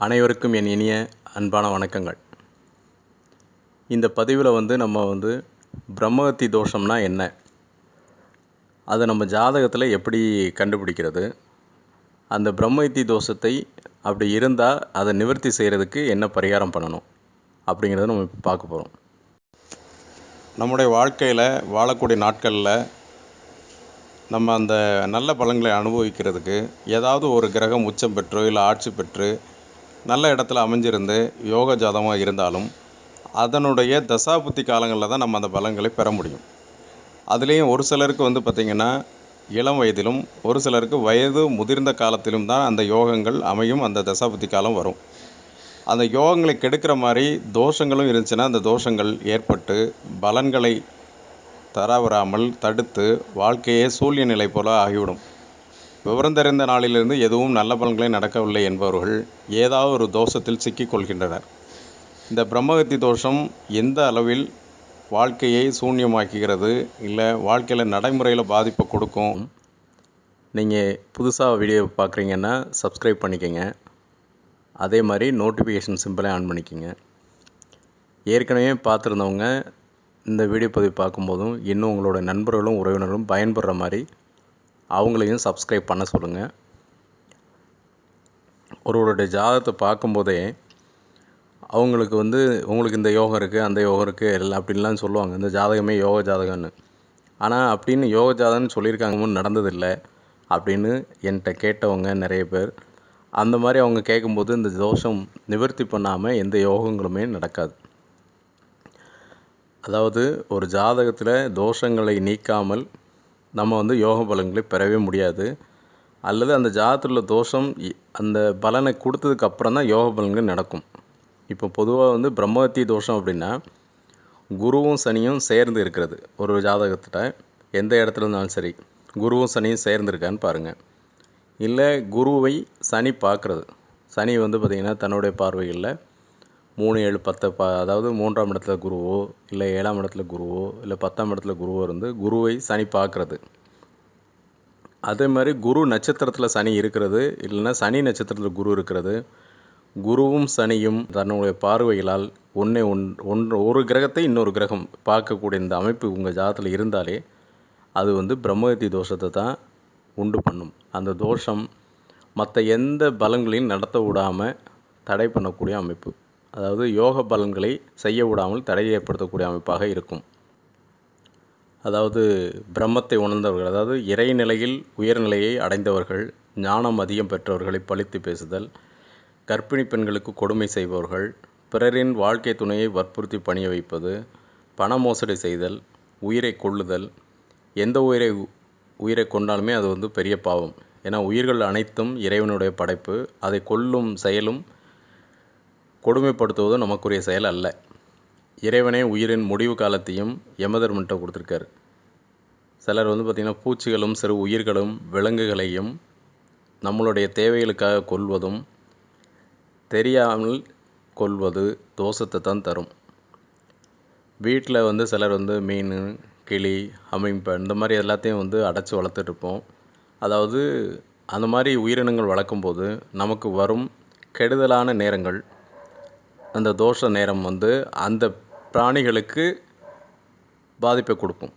அனைவருக்கும் என் இனிய அன்பான வணக்கங்கள். இந்த பதிவில் வந்து நம்ம வந்து பிரம்மகத்தி தோஷம்னா என்ன? அதை நம்ம ஜாதகத்தில் எப்படி கண்டுபிடிக்கிறது? அந்த பிரம்மகத்தி தோஷத்தை அப்படி இருந்தால் அதை நிவர்த்தி செய்கிறதுக்கு என்ன பரிகாரம் பண்ணணும்? அப்படிங்கிறத நம்ம இப்போ பார்க்க போகிறோம் நம்முடைய வாழ்க்கையில் வாழக்கூடிய நாட்களில் நம்ம அந்த நல்ல பலன்களை அனுபவிக்கிறதுக்கு ஏதாவது ஒரு கிரகம் உச்சம் பெற்றோ இல்லை ஆட்சி பெற்று நல்ல இடத்துல அமைஞ்சிருந்து யோக ஜாதகமாக இருந்தாலும் அதனுடைய தசாபுத்தி காலங்களில் தான் நம்ம அந்த பலன்களை பெற முடியும். அதுலேயும் ஒரு சிலருக்கு வந்து பார்த்திங்கன்னா இளம் வயதிலும் ஒரு சிலருக்கு வயது முதிர்ந்த காலத்திலும் தான் அந்த யோகங்கள் அமையும் அந்த தசாபுத்தி காலம் வரும். அந்த யோகங்களை கெடுக்கிற மாதிரி தோஷங்களும் இருந்துச்சுன்னா அந்த தோஷங்கள் ஏற்பட்டு பலன்களை தரவராமல் தடுத்து வாழ்க்கையே சூழ்நிலை நிலை போல ஆகிவிடும். விவரம் தெரிந்த நாளிலிருந்து எதுவும் நல்ல பலன்களே நடக்கவில்லை என்பவர்கள் ஏதாவது ஒரு தோஷத்தில் சிக்கிக்கொள்கின்றனர். இந்த பிரம்மகத்தி தோஷம் எந்த அளவில் வாழ்க்கையை சூன்யமாக்குகிறது இல்லை வாழ்க்கையில் நடைமுறையில் பாதிப்பை கொடுக்கும்? நீங்கள் புதுசாக வீடியோ பார்க்குறீங்கன்னா சப்ஸ்கிரைப் பண்ணிக்கோங்க. அதே மாதிரி நோட்டிஃபிகேஷன் சிம்பிளே ஆன் பண்ணிக்கோங்க. ஏற்கனவே பார்த்துருந்தவங்க இந்த வீடியோ பதிவு பார்க்கும்போதும் இன்னும் உங்களோட நண்பர்களும் உறவினர்களும் பயன்படுற மாதிரி அவங்களையும் சப்ஸ்கிரைப் பண்ண சொல்லுங்கள் ஒருவருடைய ஜாதகத்தை பார்க்கும்போதே அவங்களுக்கு வந்து உங்களுக்கு இந்த யோகம் இருக்குது அந்த யோகம் இருக்குது எல்லாம் அப்படின்லாம் சொல்லுவாங்க. இந்த ஜாதகமே யோக ஜாதகம்னு. ஆனால் அப்படின்னு யோக ஜாதகம்னு சொல்லியிருக்காங்க நடந்ததில்லை அப்படின்னு என்கிட்ட கேட்டவங்க நிறைய பேர். அந்த மாதிரி அவங்க கேட்கும்போது இந்த தோஷம் நிவர்த்தி பண்ணாமல் எந்த யோகங்களுமே நடக்காது. அதாவது ஒரு ஜாதகத்தில் தோஷங்களை நீக்காமல் நம்ம வந்து யோக பலன்களை பெறவே முடியாது. அல்லது அந்த ஜாதத்தில் உள்ள தோஷம் அந்த பலனை கொடுத்ததுக்கு அப்புறம் தான் யோக பலன்கள் நடக்கும். இப்போ பொதுவாக வந்து பிரம்மஹத்தி தோஷம் அப்படின்னா குருவும் சனியும் சேர்ந்து இருக்கிறது. ஒரு ஜாதகத்திட்ட எந்த இடத்துல இருந்தாலும் சரி குருவும் சனியும் சேர்ந்து இருக்கான்னு பாருங்கள் இல்லை குருவை சனி பார்க்குறது. சனி வந்து பார்த்திங்கன்னா தன்னுடைய பார்வைகளில் மூணு ஏழு பத்து ப அதாவது மூன்றாம் இடத்துல குருவோ இல்லை ஏழாம் இடத்துல குருவோ இல்லை பத்தாம் இடத்துல குருவோ இருந்து குருவை சனி பார்க்குறது. அதே மாதிரி குரு நட்சத்திரத்தில் சனி இருக்கிறது இல்லைன்னா சனி நட்சத்திரத்தில் குரு இருக்கிறது. குருவும் சனியும் தன்னுடைய பார்வைகளால் ஒன்றே ஒன் ஒன்று ஒரு கிரகத்தை இன்னொரு கிரகம் பார்க்கக்கூடிய இந்த அமைப்பு உங்கள் ஜாதத்தில் இருந்தாலே அது வந்து பிரம்மகத்தி தோஷத்தை தான் உண்டு பண்ணும். அந்த தோஷம் மற்ற எந்த பலங்களையும் நடத்த விடாமல் தடை பண்ணக்கூடிய அமைப்பு. அதாவது யோக பலன்களை செய்ய விடாமல் தடை ஏற்படுத்தக்கூடிய அமைப்பாக இருக்கும். அதாவது பிரம்மத்தை உணர்ந்தவர்கள் அதாவது இறைநிலையில் உயர்நிலையை அடைந்தவர்கள் ஞானம் அதிகம் பெற்றவர்களை பழித்து பேசுதல் கர்ப்பிணி பெண்களுக்கு கொடுமை செய்பவர்கள் பிறரின் வாழ்க்கை துணையை வற்புறுத்தி பணிய வைப்பது பண மோசடி செய்தல் உயிரை கொள்ளுதல் எந்த உயிரை உயிரை கொண்டாலுமே அது வந்து பெரிய பாவம். ஏன்னா உயிர்கள் அனைத்தும் இறைவனுடைய படைப்பு. அதை கொல்லும் செயலும் கொடுமைப்படுத்துவதும் நமக்குரிய செயல் அல்ல. இறைவனே உயிரின் முடிவு காலத்தையும் யமதர்மன்ட்ட கொடுத்துருக்காரு. சிலர் வந்து பார்த்திங்கன்னா பூச்சிகளும் சிறு உயிர்களும் விலங்குகளையும் நம்மளுடைய தேவைகளுக்காக கொள்வதும் தெரியாமல் கொள்வது தோஷத்தை தான் தரும். வீட்டில் வந்து சிலர் வந்து மீன் கிளி அமைப்பு இந்த மாதிரி எல்லாத்தையும் வந்து அடைச்சி வளர்த்துட்ருப்போம் அதாவது அந்த மாதிரி உயிரினங்கள் வளர்க்கும்போது நமக்கு வரும் கெடுதலான நேரங்கள் அந்த தோஷ நேரம் வந்து அந்த பிராணிகளுக்கு பாதிப்பை கொடுக்கும்.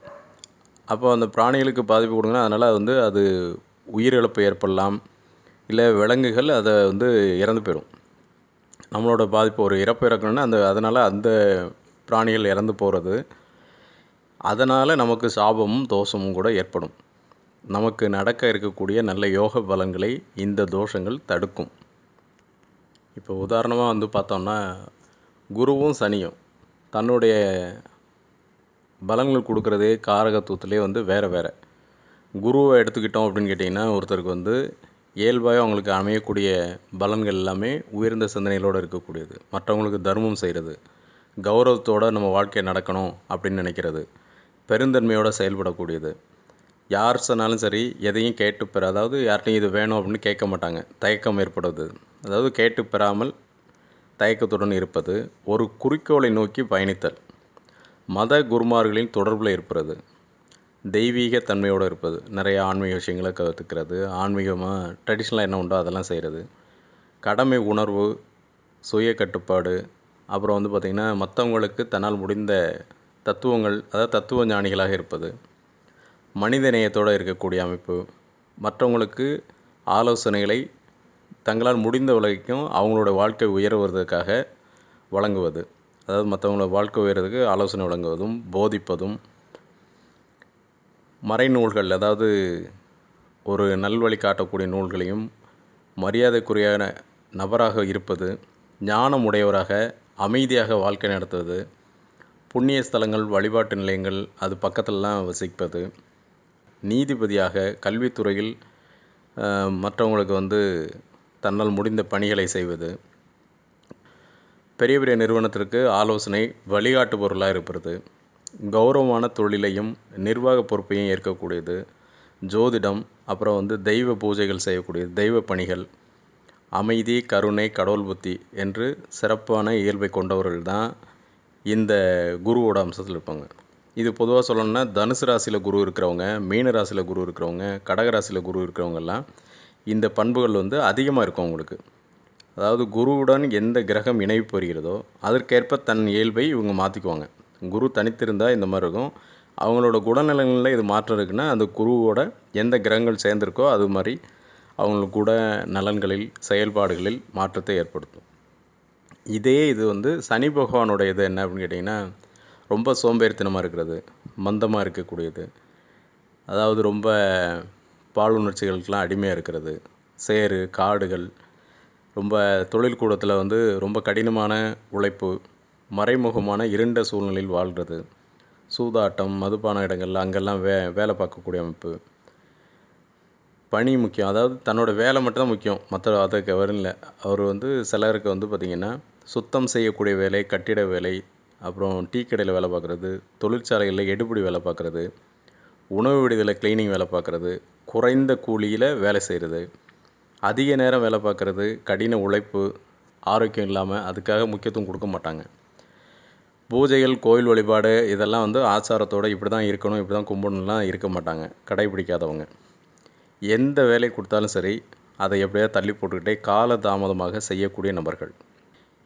அப்போ அந்த பிராணிகளுக்கு பாதிப்பு கொடுங்கன்னா அதனால் வந்து அது உயிரிழப்பு ஏற்படலாம். இல்லை விலங்குகள் அதை வந்து இறந்து போயிடும். நம்மளோட பாதிப்பு ஒரு இறப்பு இறக்கணும்னா அந்த அதனால் அந்த பிராணிகள் இறந்து போகிறது அதனால் நமக்கு சாபமும் தோஷமும் கூட ஏற்படும். நமக்கு நடக்க இருக்கக்கூடிய நல்ல யோக பலன்களை இந்த தோஷங்கள் தடுக்கும். இப்போ உதாரணமாக வந்து பார்த்தோம்னா குருவும் சனியும் தன்னுடைய பலன்கள் கொடுக்குறதே காரகத்துவத்திலே வந்து வேறு வேறு. குருவை எடுத்துக்கிட்டோம் அப்படின்னு கேட்டிங்கன்னா ஒருத்தருக்கு வந்து இயல்பாக அவங்களுக்கு அமையக்கூடிய பலன்கள் எல்லாமே உயர்ந்த சிந்தனைகளோடு இருக்கக்கூடியது. மற்றவங்களுக்கு தர்மம் செய்கிறது கௌரவத்தோடு நம்ம வாழ்க்கை நடக்கணும் அப்படின்னு நினைக்கிறது பெருந்தன்மையோடு செயல்படக்கூடியது. யார் சொன்னாலும் சரி எதையும் கேட்டு பெற அதாவது யார்கிட்டையும் இது வேணும் அப்படின்னு கேட்க மாட்டாங்க. தயக்கம் ஏற்படுவது. அதாவது கேட்டு பெறாமல் தயக்கத்துடன் இருப்பது. ஒரு குறிக்கோளை நோக்கி பயணித்தல். மத குருமார்களின் தொடர்பில் இருப்பது. தெய்வீக தன்மையோடு இருப்பது. நிறைய ஆன்மீக விஷயங்களை கற்றுக்கிறது ஆன்மீகமாக ட்ரெடிஷ்னலாக என்ன உண்டோ அதெல்லாம் செய்கிறது கடமை உணர்வு சுய கட்டுப்பாடு. அப்புறம் வந்து பார்த்திங்கன்னா மற்றவங்களுக்கு தன்னால் முடிந்த தத்துவங்கள் அதாவது தத்துவ ஞானிகளாக இருப்பது. மனித நேயத்தோடு இருக்கக்கூடிய அமைப்பு. மற்றவங்களுக்கு ஆலோசனைகளை தங்களால் முடிந்த வரைக்கும் அவங்களோட வாழ்க்கை உயர்வதற்காக வழங்குவது. அதாவது மற்றவங்களோட வாழ்க்கை உயர்றதுக்கு ஆலோசனை வழங்குவதும் போதிப்பதும் மறைநூல்கள் அதாவது ஒரு நல்வழி காட்டக்கூடிய நூல்களையும் மரியாதைக்குரியான நபராக இருப்பது ஞானம் உடையவராக அமைதியாக வாழ்க்கை நடத்துவது புண்ணிய ஸ்தலங்கள் வழிபாட்டு நிலையங்கள் அது பக்கத்துலலாம் வசிப்பது நீதிபதியாக கல்வித்துறையில் மற்றவங்களுக்கு வந்து தன்னால் முடிந்த பணிகளை செய்வது. பெரிய பெரிய நிறுவனத்திற்கு ஆலோசனை வழிகாட்டு பொருளாக இருப்பது. கௌரவமான தொழிலையும் நிர்வாக பொறுப்பையும் ஏற்கக்கூடியது. ஜோதிடம் அப்புறம் வந்து தெய்வ பூஜைகள் செய்யக்கூடியது தெய்வ பணிகள். அமைதி கருணை கடவுள் புத்தி என்று சிறப்பான இயல்பை கொண்டவர்கள் தான் இந்த குருவோட அம்சத்தில் இருப்பாங்க. இது பொதுவாக சொல்லணும்னா தனுசு ராசியில் குரு இருக்கிறவங்க மீன ராசியில் குரு இருக்கிறவங்க கடக ராசியில் குரு இருக்கிறவங்கெல்லாம் இந்த பண்புகள் வந்து அதிகமாக இருக்கும் அவங்களுக்கு. அதாவது குருவுடன் எந்த கிரகம் இணைவு பெறுகிறதோ அதற்கேற்ப தன் இயல்பை இவங்க மாற்றிக்குவாங்க குரு தனித்திருந்தால் இந்த மாதிரி இருக்கும். அவங்களோட குணநலங்களில் இது மாற்றம் இருக்குன்னா அந்த குருவோட எந்த கிரகங்கள் சேர்ந்திருக்கோ அது மாதிரி அவங்களுக்கு கூட நலன்களில் செயல்பாடுகளில் மாற்றத்தை ஏற்படுத்தும். இதே இது வந்து சனி பகவானோட இது என்ன அப்படின்னு கேட்டிங்கன்னா ரொம்ப சோம்பேறித்தனமாக இருக்கிறது மந்தமாக இருக்கக்கூடியது. அதாவது ரொம்ப பால் உணர்ச்சிகளுக்கெலாம் அடிமையாக இருக்கிறது. சேறு காடுகள் ரொம்ப தொழில் கூடத்தில் வந்து ரொம்ப கடினமான உழைப்பு மறைமுகமான இருண்ட சூழ்நிலையில் வாழ்கிறது சூதாட்டம் மதுபான இடங்கள் அங்கெல்லாம் வே வேலை பார்க்கக்கூடிய அமைப்பு. பணி முக்கியம். அதாவது தன்னோட வேலை மட்டும்தான் முக்கியம். மற்ற அதுக்கு வரல இல்லை. அவர் வந்து சிலருக்கு வந்து பார்த்திங்கன்னா சுத்தம் செய்யக்கூடிய வேலை கட்டிட வேலை அப்புறம் டீ கடையில் வேலை பார்க்குறது தொழிற்சாலைகளில் எடுபிடி வேலை பார்க்குறது உணவு விடுதலை கிளீனிங் வேலை பார்க்குறது குறைந்த கூலியில் வேலை செய்கிறது அதிக நேரம் வேலை பார்க்குறது கடின உழைப்பு ஆரோக்கியம் இல்லாமல் அதுக்காக முக்கியத்துவம் கொடுக்க மாட்டாங்க. பூஜைகள் கோயில் வழிபாடு இதெல்லாம் வந்து ஆச்சாரத்தோடு இப்படி தான் இருக்கணும் இப்படி தான் கும்பிடணும்லாம் இருக்க மாட்டாங்க. கடைபிடிக்காதவங்க. எந்த வேலை கொடுத்தாலும் சரி அதை எப்படியா தள்ளி போட்டுக்கிட்டே கால தாமதமாக செய்யக்கூடிய நபர்கள்.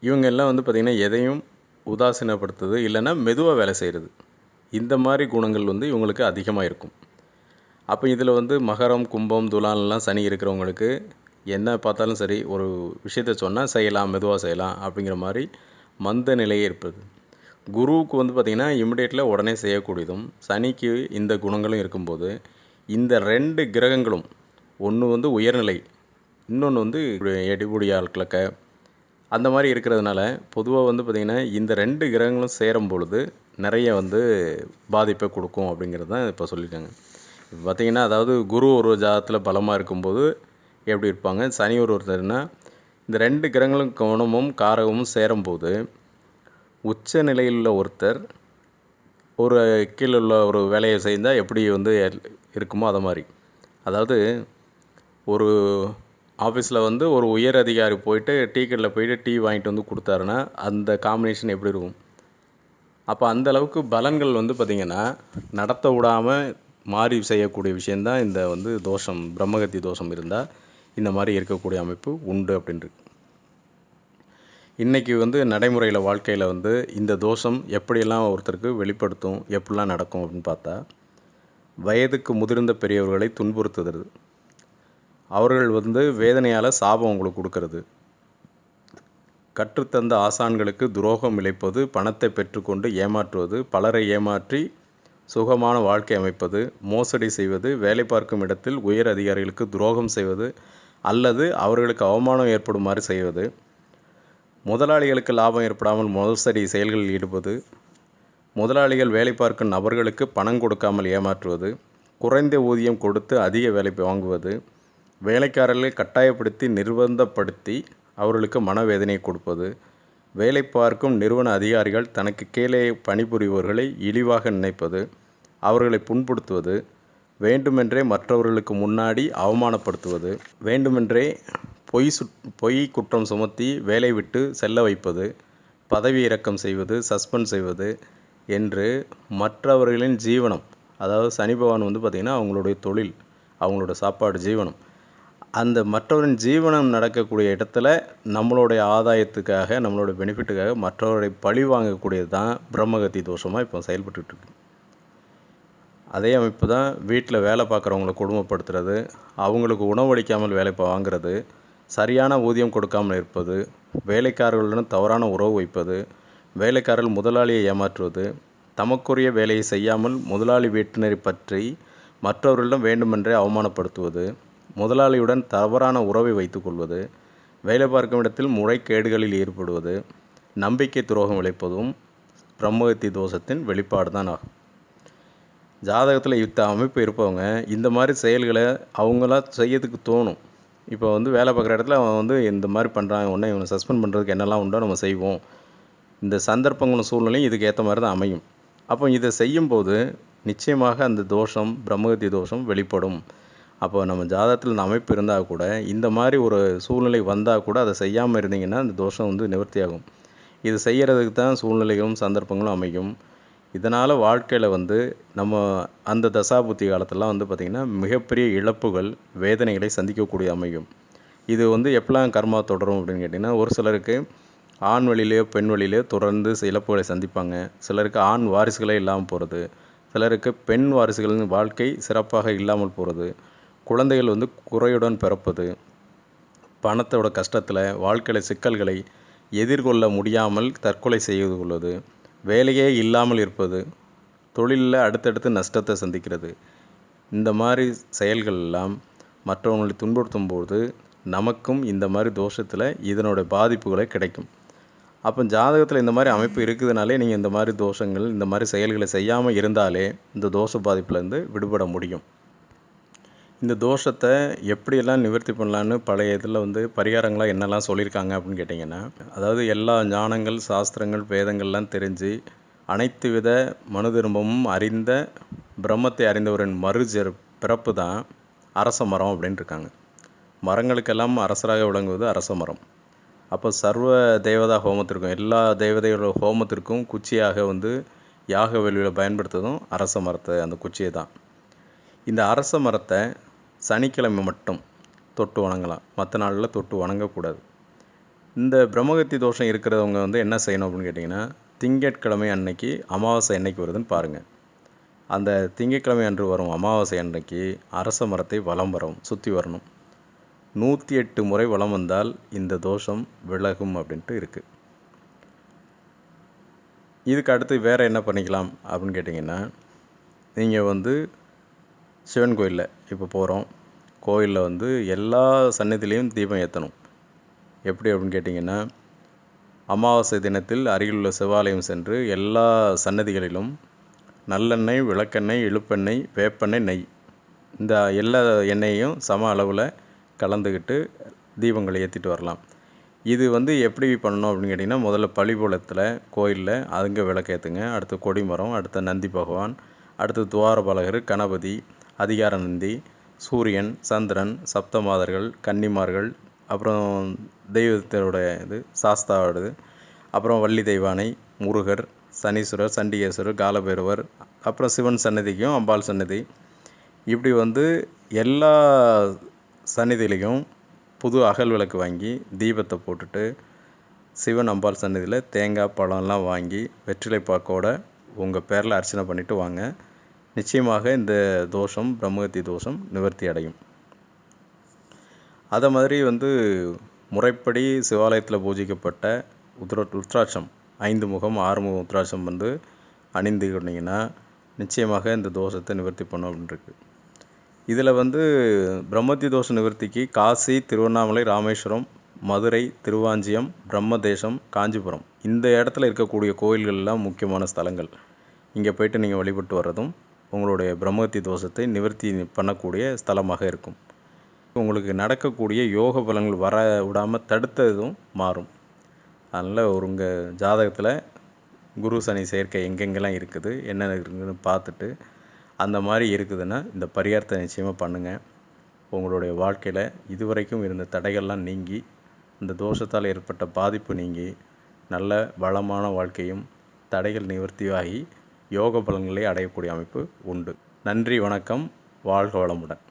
இவங்க எல்லாம் வந்து பார்த்திங்கன்னா எதையும் உதாசீனப்படுத்துது இல்லைன்னா மெதுவாக வேலை செய்கிறது இந்த மாதிரி குணங்கள் வந்து இவங்களுக்கு அதிகமாக இருக்கும். அப்போ இதில் வந்து மகரம் கும்பம் துலான்லாம் சனி இருக்கிறவங்களுக்கு என்ன பார்த்தாலும் சரி ஒரு விஷயத்த சொன்னால் செய்யலாம் மெதுவாக செய்யலாம் அப்படிங்கிற மாதிரி மந்த நிலையே இருப்பது. குருவுக்கு வந்து பார்த்திங்கன்னா இமிடியேட்டில் உடனே செய்யக்கூடியதும் சனிக்கு இந்த குணங்களும் இருக்கும்போது இந்த ரெண்டு கிரகங்களும் ஒன்று வந்து உயர்நிலை இன்னொன்று வந்து எடிபுடி ஆட்களக்க அந்த மாதிரி இருக்கிறதுனால பொதுவாக வந்து பார்த்திங்கன்னா இந்த ரெண்டு கிரகங்களும் சேரும் பொழுது நிறைய வந்து பாதிப்பை கொடுக்கும் அப்படிங்கிறது தான் இப்போ சொல்லியிருக்காங்க. இப்போ பார்த்திங்கன்னா அதாவது குரு ஒரு ஜாதத்தில் பலமாக இருக்கும்போது எப்படி இருப்பாங்க? சனி ஒரு ஒருத்தர்னா இந்த ரெண்டு கிரகங்களும் கவனமும் காரகமும் சேரும்போது உச்ச நிலையில் உள்ள ஒருத்தர் ஒரு கீழே உள்ள ஒரு வேலையை செய்தால் எப்படி வந்து இருக்குமோ அதை மாதிரி. அதாவது ஒரு ஆஃபீஸில் வந்து ஒரு உயர் அதிகாரி போயிட்டு டீ கடையில் போயிட்டு டீ வாங்கிட்டு வந்து கொடுத்தாருன்னா அந்த காம்பினேஷன் எப்படி இருக்கும்? அப்போ அந்த அளவுக்கு பலன்கள் வந்து பார்த்திங்கன்னா நடத்த விடாமல் மாறி செய்யக்கூடிய விஷயந்தான் இந்த வந்து தோஷம் பிரம்மகத்தி தோஷம் இருந்தால் இந்த மாதிரி இருக்கக்கூடிய அமைப்பு உண்டு அப்படின்ட்டு. இன்றைக்கி வந்து நடைமுறையில் வாழ்க்கையில் வந்து இந்த தோஷம் எப்படியெல்லாம் ஒருத்தருக்கு வெளிப்படுத்தும் எப்படிலாம் நடக்கும் அப்படின்னு பார்த்தா வயதுக்கு முதிர்ந்த பெரியவர்களை துன்புறுத்துறது அவர்கள் வந்து வேதனையால் சாபம் உங்களுக்கு கொடுக்கறது. கற்றுத்தந்த ஆசான்களுக்கு துரோகம் இழைப்பது பணத்தை பெற்றுக்கொண்டு ஏமாற்றுவது பலரை ஏமாற்றி சுகமான வாழ்க்கை அமைப்பது மோசடி செய்வது வேலை பார்க்கும் இடத்தில் உயர் அதிகாரிகளுக்கு துரோகம் செய்வது அல்லது அவர்களுக்கு அவமானம் ஏற்படுமாறு செய்வது முதலாளிகளுக்கு லாபம் ஏற்படாமல் மோசடி செயல்களில் ஈடுபது முதலாளிகள் வேலை பார்க்கும் நபர்களுக்கு பணம் கொடுக்காமல் ஏமாற்றுவது குறைந்த ஊதியம் கொடுத்து அதிக வேலை வாங்குவது வேலைக்காரர்களை கட்டாயப்படுத்தி நிர்பந்தப்படுத்தி அவர்களுக்கு மனவேதனை கொடுப்பது. வேலை பார்க்கும் நிறுவன அதிகாரிகள் தனக்கு கீழே பணிபுரிபவர்களை இழிவாக நினைப்பது. அவர்களை புண்படுத்துவது. வேண்டுமென்றே மற்றவர்களுக்கு முன்னாடி அவமானப்படுத்துவது. வேண்டுமென்றே பொய் சு பொய் குற்றம் சுமத்தி வேலை விட்டு செல்ல வைப்பது. பதவி இறக்கம் செய்வது சஸ்பெண்ட் செய்வது என்று மற்றவர்களின் ஜீவனம் அதாவது சனி பகவான் வந்து பார்த்திங்கன்னா அவங்களுடைய தொழில் அவங்களோட சாப்பாடு ஜீவனம் அந்த மற்றவரின் ஜீவனம் நடக்கக்கூடிய இடத்துல நம்மளுடைய ஆதாயத்துக்காக நம்மளோட பெனிஃபிட்டுக்காக மற்றவரை பழி வாங்கக்கூடியது தான் பிரம்மகத்தி தோஷமாக இப்போ செயல்பட்டுட்டு அதே அமைப்பு தான் வீட்டில் வேலை பார்க்குறவங்கள கொடுமைப்படுத்துறது அவங்களுக்கு உணவளிக்காமல் வேலை வாங்குறது சரியான ஊதியம் கொடுக்காமல் இருப்பது வேலைக்காரர்களுடன் தவறான உறவு வைப்பது வேலைக்காரர்கள் முதலாளியை ஏமாற்றுவது தமக்குரிய வேலையை செய்யாமல் முதலாளி வீட்டினரை பற்றி மற்றவர்களிடம் வேண்டுமென்றே அவமானப்படுத்துவது முதலாளியுடன் தவறான உறவை வைத்துக்கொள்வது வேலை பார்க்கும் இடத்தில் முறைகேடுகளில் ஈடுபடுவது நம்பிக்கை துரோகம் விளைப்பதும் பிரம்மகத்தி தோஷத்தின் வெளிப்பாடு தான் ஆகும். ஜாதகத்தில் இத்த அமைப்பு இருப்பவங்க இந்த மாதிரி செயல்களை அவங்களா செய்யறதுக்கு தோணும். இப்போ வந்து வேலை பார்க்குற இடத்துல அவன் வந்து இந்த மாதிரி பண்ணுறான் உடனே இவனை சஸ்பெண்ட் பண்ணுறதுக்கு என்னெல்லாம் உண்டோ நம்ம செய்வோம். இந்த சந்தர்ப்பங்களும் சூழ்நிலையும் இதுக்கு ஏற்ற மாதிரி தான் அமையும். அப்போ இதை செய்யும்போது நிச்சயமாக அந்த தோஷம் பிரம்மகத்தி தோஷம் வெளிப்படும். அப்போ நம்ம ஜாதகத்தில் இந்த அமைப்பு இருந்தால் கூட இந்த மாதிரி ஒரு சூழ்நிலை வந்தால் கூட அதை செய்யாமல் இருந்தீங்கன்னா அந்த தோஷம் வந்து நிவர்த்தியாகும் இது செய்கிறதுக்கு தான் சூழ்நிலைகளும் சந்தர்ப்பங்களும் அமையும். இதனால் வாழ்க்கையில் வந்து நம்ம அந்த தசாபுத்தி காலத்திலலாம் வந்து பார்த்திங்கன்னா மிகப்பெரிய இழப்புகள் வேதனைகளை சந்திக்கக்கூடிய அமையும். இது வந்து எப்பெல்லாம் கர்மா தொடரும் அப்படின்னு கேட்டிங்கன்னா ஒரு சிலருக்கு ஆண் வழியிலேயோ பெண் வழியிலையோ தொடர்ந்து இழப்புகளை சந்திப்பாங்க. சிலருக்கு ஆண் வாரிசுகளே இல்லாமல் போகிறது சிலருக்கு பெண் வாரிசுகளின் வாழ்க்கை சிறப்பாக இல்லாமல் போகிறது குழந்தைகள் வந்து குறையுடன் பிறப்பது பணத்தோட கஷ்டத்தில் வாழ்க்கையில் சிக்கல்களை எதிர்கொள்ள முடியாமல் தற்கொலை செய்து கொள்வது வேலையே இல்லாமல் இருப்பது தொழிலில் அடுத்தடுத்து நஷ்டத்தை சந்திக்கிறது. இந்த மாதிரி செயல்கள் எல்லாம் மற்றவங்களை துன்புறுத்தும் போது நமக்கும் இந்த மாதிரி தோஷத்தில் இதனோட பாதிப்புகளை கிடைக்கும். அப்போ ஜாதகத்தில் இந்த மாதிரி அமைப்பு இருக்குதுனாலே நீங்கள் இந்த மாதிரி தோஷங்கள் இந்த மாதிரி செயல்களை செய்யாமல் இருந்தாலே இந்த தோஷ பாதிப்புலேருந்து விடுபட முடியும். இந்த தோஷத்தை எப்படியெல்லாம் நிவர்த்தி பண்ணலான்னு பழைய இதில் வந்து பரிகாரங்களாக என்னெல்லாம் சொல்லியிருக்காங்க அப்படின்னு கேட்டிங்கன்னா அதாவது எல்லா ஞானங்கள் சாஸ்திரங்கள் வேதங்கள்லாம் தெரிஞ்சு அனைத்து வித மனு திரும்பமும் அறிந்த பிரம்மத்தை அறிந்தவரின் மறுஜர் பிறப்பு தான் அரச மரம் அப்படின்னு இருக்காங்க. மரங்களுக்கெல்லாம் அரசராக விளங்குவது அரச மரம். அப்போ சர்வ தேவதா ஹோமத்திற்கும் எல்லா தேவதையோட ஹோமத்திற்கும் குச்சியாக வந்து யாக வேள்வியில் பயன்படுத்துவதும் அரச மரத்தை அந்த குச்சியை தான். இந்த அரச மரத்தை சனிக்கிழமை மட்டும் தொட்டு வணங்கலாம். மற்ற நாளில் தொட்டு வணங்கக்கூடாது. இந்த பிரம்மகத்தி தோஷம் இருக்கிறவங்க வந்து என்ன செய்யணும் அப்படின்னு கேட்டிங்கன்னா திங்கட்கிழமை அன்னைக்கு அமாவாசை என்னைக்கு வருதுன்னு பாருங்கள் அந்த திங்கட்கிழமை அன்று வரும் அமாவாசை அன்றைக்கு அரச மரத்தை வலம் வரும் சுற்றி வரணும். நூற்றி எட்டு முறை வலம் வந்தால் இந்த தோஷம் விலகும் அப்படின்ட்டு இருக்குது இதுக்கு அடுத்து வேறு என்ன பண்ணிக்கலாம் அப்படின்னு கேட்டிங்கன்னா நீங்கள் வந்து சிவன் கோயிலில் இப்போ போகிறோம் கோயிலில் வந்து எல்லா சன்னதிலையும் தீபம் ஏற்றணும் எப்படி அப்படின்னு கேட்டிங்கன்னா அமாவாசை தினத்தில் அருகிலுள்ள சிவாலயம் சென்று எல்லா சன்னதிகளிலும் நல்லெண்ணெய் விளக்கெண்ணெய் இழுப்பெண்ணெய் வேப்பெண்ணெய் நெய் இந்த எல்லா எண்ணெயையும் சம அளவில் கலந்துக்கிட்டு தீபங்களை ஏற்றிட்டு வரலாம். இது வந்து எப்படி பண்ணணும் அப்படின்னு கேட்டிங்கன்னா முதல்ல பழிபுலத்தில் கோயிலில் அதுங்க விளக்கேற்றுங்க அடுத்து கொடிமரம் அடுத்து நந்தி பகவான் அடுத்து துவாரபாலகர் கணபதி அதிகார நந்தி சூரியன் சந்திரன் சப்தமாதர்கள் கன்னிமார்கள் அப்புறம் தெய்வத்தோட இது சாஸ்தாவோடது அப்புறம் வள்ளி தெய்வானை முருகர் சனீஸ்வரர் சண்டிகேஸ்வரர் காலபைரவர் அப்புறம் சிவன் சன்னதிக்கும் அம்பாள் சன்னதி இப்படி வந்து எல்லா சன்னதியிலையும் புது அகல் விளக்கு வாங்கி தீபத்தை போட்டுட்டு சிவன் அம்பாள் சன்னதியில் தேங்காய் பழம்லாம் வாங்கி வெற்றிலை பாக்கோட உங்கள் பேரில் அர்ச்சனை பண்ணிவிட்டு வாங்க. நிச்சயமாக இந்த தோஷம் பிரம்மகத்தி தோஷம் நிவர்த்தி அடையும். அதை மாதிரி வந்து முறைப்படி சிவாலயத்தில் பூஜிக்கப்பட்ட உத்ர உத்ராட்சம் ஐந்து முகம் ஆறு முகம் உத்ராட்சம் வந்து அணிந்து கொண்டீங்கன்னா நிச்சயமாக இந்த தோஷத்தை நிவர்த்தி பண்ணும் அப்படின்னு இதில் வந்து பிரம்மத்தி தோஷ நிவர்த்திக்கு காசி திருவண்ணாமலை ராமேஸ்வரம் மதுரை திருவாஞ்சியம் பிரம்மதேசம் காஞ்சிபுரம் இந்த இடத்துல இருக்கக்கூடிய கோயில்கள்லாம் முக்கியமான ஸ்தலங்கள். இங்கே போயிட்டு நீங்கள் வழிபட்டு வர்றதும் உங்களுடைய பிரம்மத்தி தோஷத்தை நிவர்த்தி பண்ணக்கூடிய ஸ்தலமாக இருக்கும். உங்களுக்கு நடக்கக்கூடிய யோக பலன்கள் வர விடாமல் தடுத்ததும் மாறும். அதனால் ஒரு உங்கள் ஜாதகத்தில் குரு சனி சேர்க்கை எங்கெங்கெல்லாம் இருக்குது என்னென்ன இருக்குதுன்னு பார்த்துட்டு அந்த மாதிரி இருக்குதுன்னா இந்த பரிகாரத்தை நிச்சயமாக பண்ணுங்கள் உங்களுடைய வாழ்க்கையில் இதுவரைக்கும் இருந்த தடைகள்லாம் நீங்கி இந்த தோஷத்தால் ஏற்பட்ட பாதிப்பு நீங்கி நல்ல வளமான வாழ்க்கையும் தடைகள் நிவர்த்தியாகி யோக பலன்களை அடையக்கூடிய அமைப்பு உண்டு. நன்றி வணக்கம் வாழ்க வளமுடன்.